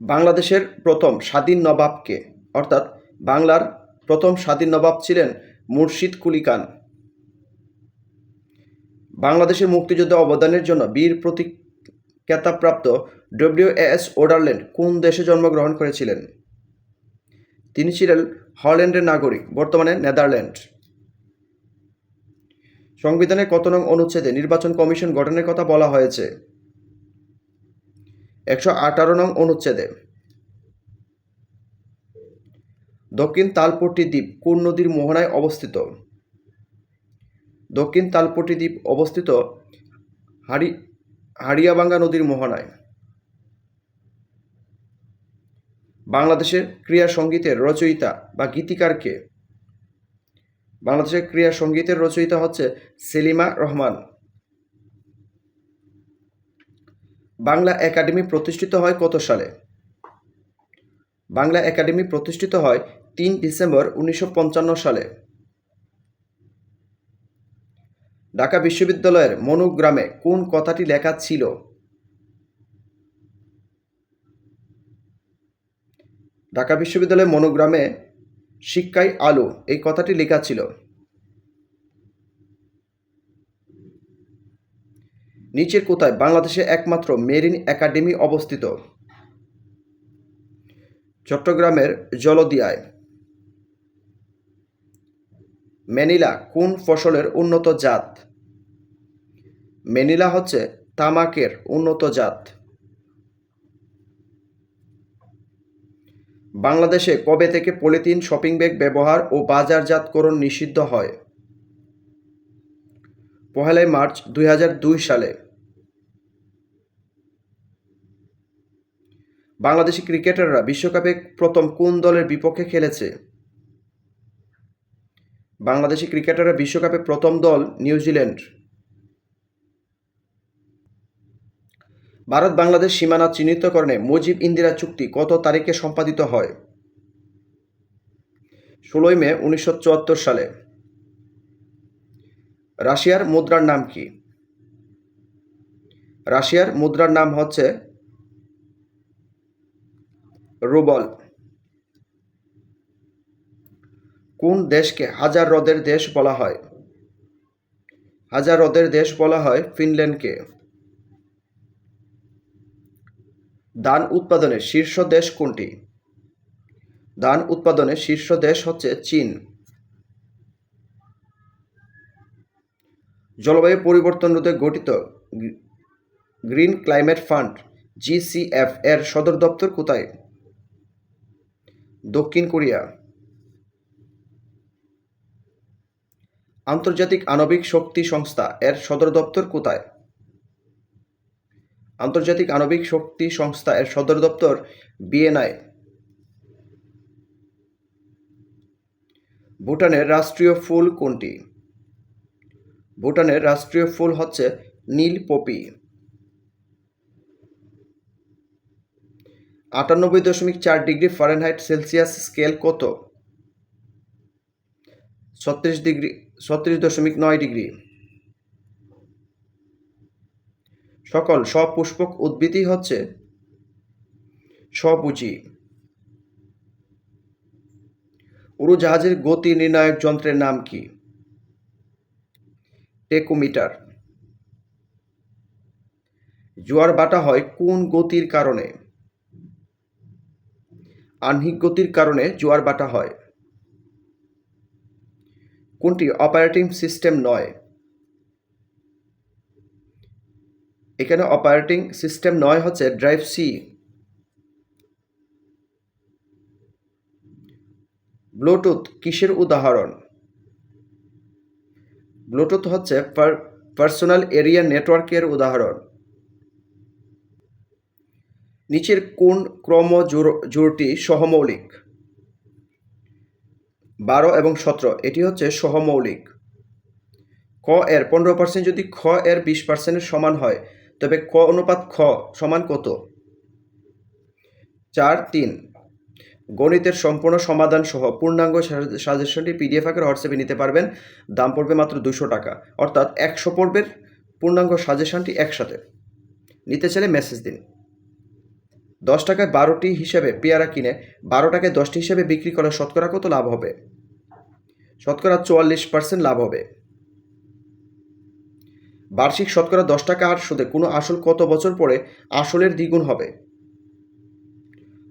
বাংলাদেশের প্রথম স্বাধীন নবাবকে অর্থাৎ বাংলার প্রথম স্বাধীন নবাব ছিলেন মুর্শিদ কুলি খান। বাংলাদেশের মুক্তিযুদ্ধে অবদানের জন্য বীর প্রতীক খেতাবপ্রাপ্ত ডব্লিউ এস ওডারল্যান্ড কোন দেশে জন্মগ্রহণ করেছিলেন? তিনি ছিলেন হল্যান্ডের নাগরিক, বর্তমানে নেদারল্যান্ড। সংবিধানের কত নং অনুচ্ছেদে নির্বাচন কমিশন গঠনের কথা বলা হয়েছে। একশো আঠারো নং অনুচ্ছেদে। দক্ষিণ তালপট্টি দ্বীপ কোন নদীর মোহনায় অবস্থিত? দক্ষিণ তালপট্টি দ্বীপ অবস্থিত হাড়ি হাড়িয়াবাঙ্গা নদীর মোহনায়। বাংলাদেশের ক্রিয়া সঙ্গীতের রচয়িতা বা গীতিকারকে বাংলাদেশের ক্রিয়া সঙ্গীতের রচয়িতা হচ্ছে সেলিমা রহমান। বাংলা একাডেমি প্রতিষ্ঠিত হয় কত সালে? বাংলা একাডেমি প্রতিষ্ঠিত হয় তিন ডিসেম্বর উনিশশো পঞ্চান্ন সালে। ঢাকা বিশ্ববিদ্যালয়ের মনোগ্রামে কোন কথাটি লেখা ছিল? ঢাকা বিশ্ববিদ্যালয়ের মনোগ্রামে শিক্ষাই আলো এই কথাটি লেখা ছিল। নিচের কোথায়? বাংলাদেশে একমাত্র মেরিন একাডেমি অবস্থিত। চট্টগ্রামের জলদিয়ায়। ম্যানিলা কোন ফসলের উন্নত জাত? ম্যানিলা হচ্ছে তামাকের উন্নত জাত। বাংলাদেশে কবে থেকে পলিথিন, শপিং ব্যাগ ব্যবহার ও বাজারজাতকরণ নিষিদ্ধ হয়? পহেলাই মার্চ দুই হাজার দুই সালে। বাংলাদেশি ক্রিকেটাররা বিশ্বকাপে প্রথম কোন দলের বিপক্ষে খেলেছে? বাংলাদেশি ক্রিকেটাররা বিশ্বকাপে প্রথম দল নিউজিল্যান্ড ভারত বাংলাদেশ সীমানা চিহ্নিতকরণে মুজিব ইন্দিরা চুক্তি কত তারিখে সম্পাদিত হয়? ষোলোই মে উনিশশো চুয়াত্তর সালে। রাশিয়ার মুদ্রার নাম কি? রাশিয়ার মুদ্রার নাম হচ্ছে রুবল। কোন দেশকে হাজার হ্রদের দেশ বলা হয়? হাজার হ্রদের দেশ বলা হয় ফিনল্যান্ডকে। ধান উৎপাদনের শীর্ষ দেশ কোনটি? ধান উৎপাদনের শীর্ষ দেশ হচ্ছে চীন। জলবায়ু পরিবর্তন রোধে গঠিত গ্রিন ক্লাইমেট ফান্ড, জিসিএফ, এর সদর দপ্তর কোথায়? দক্ষিণ কোরিয়া। আন্তর্জাতিক আণবিক শক্তি সংস্থা, এর সদর দপ্তর কোথায়? আন্তর্জাতিক আণবিক শক্তি সংস্থা, এর সদর দপ্তর বিএনআই ভুটানের রাষ্ট্রীয় ফুল কোনটি? ভুটানের রাষ্ট্রীয় ফুল হচ্ছে নীল পপি। আটানব্বই দশমিক চার ডিগ্রি ফারেনহাইট সেলসিয়াস স্কেল কত? ছত্রিশ ডিগ্রি, ছত্রিশ দশমিক নয় ডিগ্রি। সকল সপুষ্পক উদ্ভিদই হচ্ছে স্বপুঁজি। উড়োজাহাজের গতি নির্ণায়ক যন্ত্রের নাম কি? টেকোমিটার জোয়ার বাটা হয় কোন গতির কারণে? আহ্নিক গতির কারণে জোয়ার বাটা হয়। কোনটি অপারেটিং সিস্টেম নয়? এখানে অপারেটিং সিস্টেম নয় হচ্ছে ড্রাইভ সি। ব্লুটুথ কিসের উদাহরণ? ব্লুটুথ হচ্ছে পার্সোনাল এরিয়া নেটওয়ার্কের উদাহরণ। নিচের কোন ক্রম জোরটি সহমৌলিক? বারো এবং সতেরো, এটি হচ্ছে সহমৌলিক। ক এর পনেরো পার্সেন্ট যদি খ এর বিশ পার্সেন্টের সমান হয়, তবে ক অনুপাত খ সমান কত? চার, তিন। গণিতের সম্পূর্ণ সমাধান সহ পূর্ণাঙ্গ সাজেশনটি পিডিএফ আকারে হোয়াটসঅ্যাপে নিতে পারবেন। দাম পড়বে মাত্র দুশো টাকা। অর্থাৎ একশো পর্বের পূর্ণাঙ্গ সাজেশনটি একসাথে। নিতে চাইলে মেসেজ দিন। দশ টাকায় বারোটি হিসেবে পেয়ারা কিনে বারো টাকায় দশটি হিসেবে বিক্রি করলে শতকরা কত লাভ হবে? শতকরা চুয়াল্লিশ পার্সেন্ট লাভ হবে। বার্ষিক শতকরা দশ টাকা হার সুদে কোনো আসল কত বছর পরে আসলের দ্বিগুণ হবে?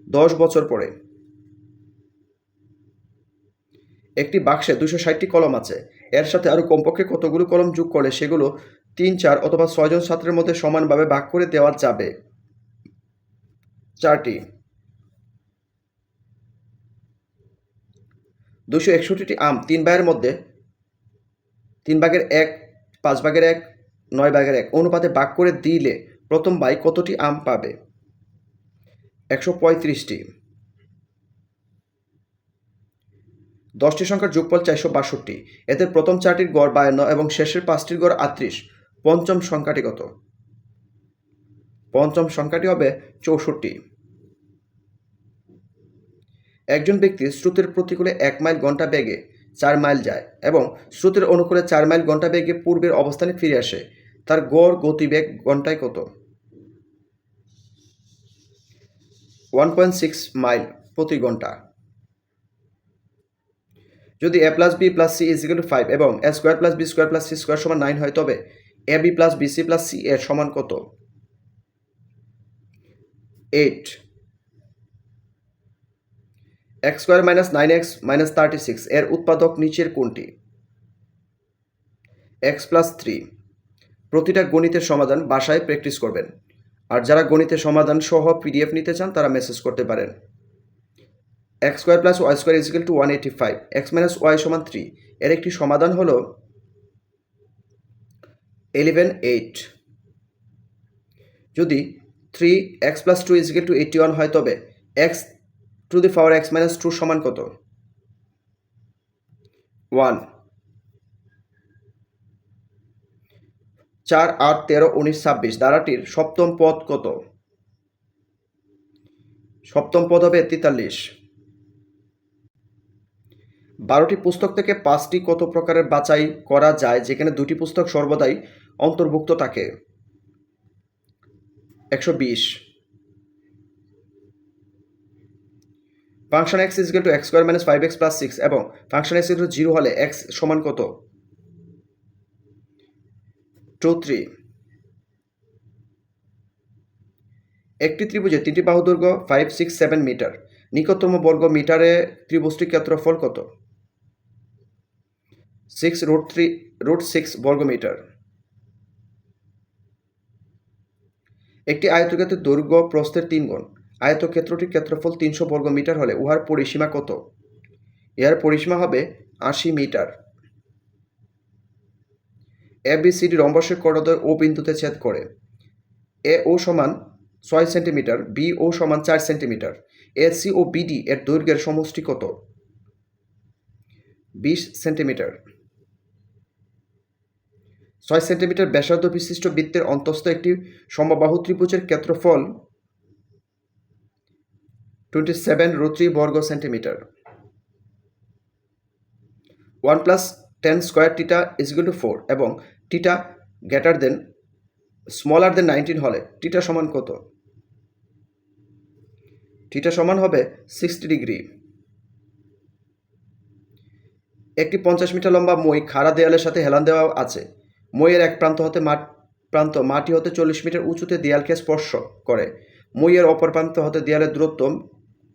দশ বছর পরে। একটি বাক্সে দুশো ষাটটি কলম আছে। এর সাথে আরও কমপক্ষে কতগুলো কলম যোগ করলে সেগুলো তিন, চার অথবা ছয়জন ছাত্রের মধ্যে সমানভাবে ভাগ করে দেওয়া যাবে? চারটি। দুশো একষট্টিটি আম তিন ভাগের মধ্যে তিন ভাগের এক, পাঁচ ভাগের এক, নয় ভাগের এক অনুপাতে ভাগ করে দিলে প্রথম ভাই কতটি আম পাবে? একশো পঁয়ত্রিশটি। দশটি সংখ্যার যোগফল চারশো বাষট্টি। এতে প্রথম চারটির গড় বায়ান্ন এবং শেষের পাঁচটির গড় আটত্রিশ। পঞ্চম সংখ্যাটি কত? পঞ্চম সংখ্যাটি হবে চৌষট্টি। একজন ব্যক্তি স্রোতের প্রতিকূলে এক মাইল ঘণ্টা বেগে চার মাইল যায় এবং স্রোতের অনুকূলে চার মাইল ঘণ্টা বেগে পূর্বের অবস্থানে ফিরে আসে। তার গড় গতিবেগ ঘন্টায় কত? ওয়ান পয়েন্ট সিক্স মাইল প্রতি ঘণ্টা। যদি A plus B plus C is equal to five এবং A square plus B square plus C square সমান নাইন হয়, তবে A B plus B C plus C এর সমান কত? Eight x square minus nine x minus thirty six এর উৎপাদক নিচের কোনটি? এক্স প্লাস থ্রি প্রতিটা গণিতের সমাধান বাসায় প্র্যাকটিস করবেন। আর যারা গণিতের সমাধান সহ পিডিএফ নিতে চান, তারা মেসেজ করতে পারেন। X square plus y square is equal to one eighty five x minus y সমান থ্রি এর একটি সমাধান হল ইলেভেন এইট যদি three x plus two is equal to eighty one হয় তবে x to the power x minus two সমান কত? ওয়ান চার, আট, তেরো, উনিশ, ছাব্বিশ। ধারাটির সপ্তম পদ কত? সপ্তম পদ হবে তেতাল্লিশ। বারোটি পুস্তক থেকে পাঁচটি কত প্রকারের বাছাই করা যায়, যেখানে দুটি পুস্তক সর্বদাই অন্তর্ভুক্ত থাকে? একশো বিশ। Function x is two x square minus five x plus six এবং ফাংশন এক্স ইজ জিরো হলে এক্স সমান কত? টু থ্রি একটি ত্রিভুজে তিনটি বাহু দৈর্ঘ্য ফাইভ সিক্স সেভেন মিটার নিকটতম বর্গ মিটারে ত্রিভুজটির ক্ষেত্রফল কত? Six root three root six বর্গমিটার। একটি আয়তক্ষেত্রের দৈর্ঘ্য প্রস্থের তিন গুণ। আয়তক্ষেত্রটির ক্ষেত্রফল তিনশো বর্গ মিটার হলে উহার পরিসীমা কত? এর পরিসীমা হবে আশি metre. A B C D রম্বসের করদয় ও বিন্দুতে ছেদ করে। এ ও সমান ছয় সেন্টিমিটার, বি ও সমান চার সেন্টিমিটার। এ সি ও বিডি এর দৈর্ঘ্যের সমষ্টি কত? বিশ সেন্টিমিটার। ছয় সেন্টিমিটার ব্যাসার্ধ বিশিষ্ট বৃত্তের অন্তস্থ একটি সমবাহু ত্রিভুজের ক্ষেত্রফল টোয়েন্টি সেভেন রো থ্রি বর্গ centimetre. One plus tan square theta is equal to four এবং theta greater than smaller than nineteen হলে টিটা সমান কত? টিটা সমান হবে সিক্সটি ডিগ্রি একটি পঞ্চাশ মিটার লম্বা মই খাড়া দেয়ালের সাথে হেলান দেওয়া আছে। মইয়ের এক প্রান্ত হতে মাঠ, প্রান্ত, মাটি হতে চল্লিশ মিটার উঁচুতে দেয়ালকে স্পর্শ করে। মইয়ের অপর প্রান্ত হতে দেয়ালের দূরত্ব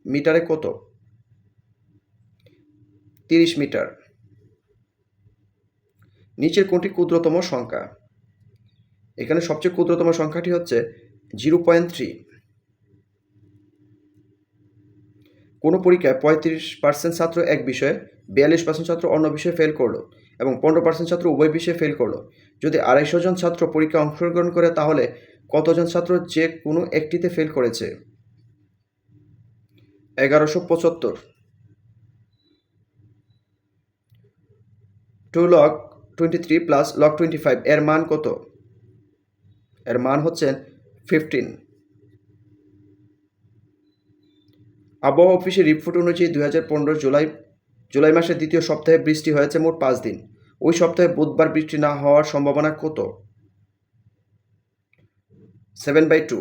মিটারে কত? তিরিশ মিটার। নিচের কোনটি ক্ষুদ্রতম সংখ্যা। এখানে সবচেয়ে ক্ষুদ্রতম সংখ্যাটি হচ্ছে জিরো পয়েন্ট থ্রি। কোনো পরীক্ষায় পঁয়ত্রিশ পার্সেন্ট ছাত্র এক বিষয়ে, বিয়াল্লিশ পার্সেন্ট ছাত্র অন্য বিষয়ে ফেল করল। এবং পনেরো পার্সেন্ট ছাত্র উভয় বিষয়ে ফেল করল। যদি আড়াইশো জন ছাত্র পরীক্ষা অংশগ্রহণ করে, তাহলে কতজন ছাত্র যে কোনো একটিতে ফেল করেছে? এগারোশো পঁচাত্তর। Two log twenty three plus log twenty five এর মান কত? এর মান হচ্ছে ফিফটিন আবহাওয়া অফিসের রিপোর্ট অনুযায়ী দুই হাজার পনেরো জুলাই জুলাই মাসের দ্বিতীয় সপ্তাহে বৃষ্টি হয়েছে মোট পাঁচ দিন। ওই সপ্তাহে বুধবার বৃষ্টি না হওয়ার সম্ভাবনা কত? Seven by two